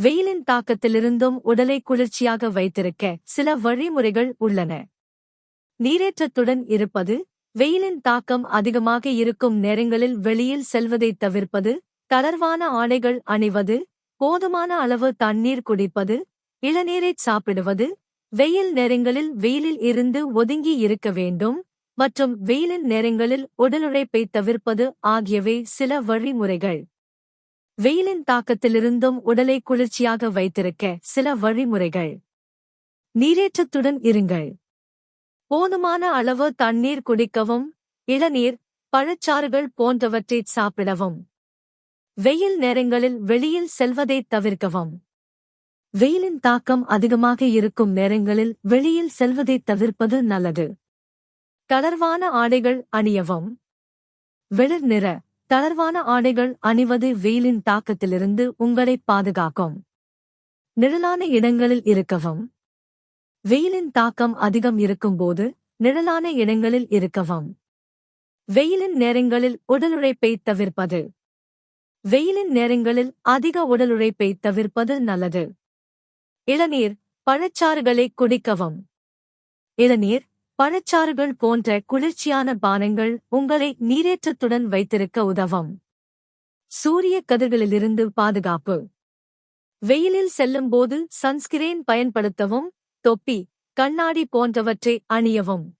வெயிலின் தாக்கத்திலிருந்தும் உடலை குளிர்ச்சியாக வைத்திருக்க சில வழிமுறைகள் உள்ளன. நீரேற்றத்துடன் இருப்பது வெயிலின் தாக்கம் அதிகமாக இருக்கும் நேரங்களில் வெளியில் செல்வதைத் தவிர்ப்பது தளர்வான ஆடைகள் அணிவது போதுமான அளவு தண்ணீர் குடிப்பது இளநீரைச் சாப்பிடுவது வெயில் நேரங்களில் வெயிலில் இருந்து ஒதுங்கி இருக்க வேண்டும் மற்றும் வெயிலின் நேரங்களில் உடலுழைப்பை தவிர்ப்பது ஆகியவை சில வழிமுறைகள். வெயிலின் தாக்கத்திலிருந்தும் உடலை குளிர்ச்சியாக வைத்திருக்க சில வழிமுறைகள். நீரேற்றத்துடன் இருங்கள். போதுமான அளவு தண்ணீர் குடிக்கவும் இளநீர் பழச்சாறுகள் போன்றவற்றைச் சாப்பிடவும். வெயில் நேரங்களில் வெளியில் செல்வதை தவிர்க்கவும். வெயிலின் தாக்கம் அதிகமாக இருக்கும் நேரங்களில் வெளியில் செல்வதைத் தவிர்ப்பது நல்லது. தளர்வான ஆடைகள் அணியவும். வெளிர் நிற தளர்வான ஆடைகள் அணிவது வெயிலின் தாக்கத்திலிருந்து உங்களை பாதுகாக்கும். நிழலான இடங்களில் இருக்கவும். வெயிலின் தாக்கம் அதிகம் இருக்கும்போது நிழலான இடங்களில் இருக்கவும். வெயிலின் நேரங்களில் உடலுழைப்பை தவிர்ப்பது. வெயிலின் நேரங்களில் அதிக உடலுழைப்பை தவிர்ப்பது நல்லது. இளநீர் பழச்சாறுகளை குடிக்கவும். இளநீர் பழச்சாறுகள் போன்ற குளிர்ச்சியான பானங்கள் உங்களை நீரேற்றத்துடன் வைத்திருக்க உதவும். சூரிய கதிர்களிலிருந்து பாதுகாப்பு. வெயிலில் செல்லும்போது சன்ஸ்கிரீன் பயன்படுத்தவும் தொப்பி கண்ணாடி போன்றவற்றை அணியவும்.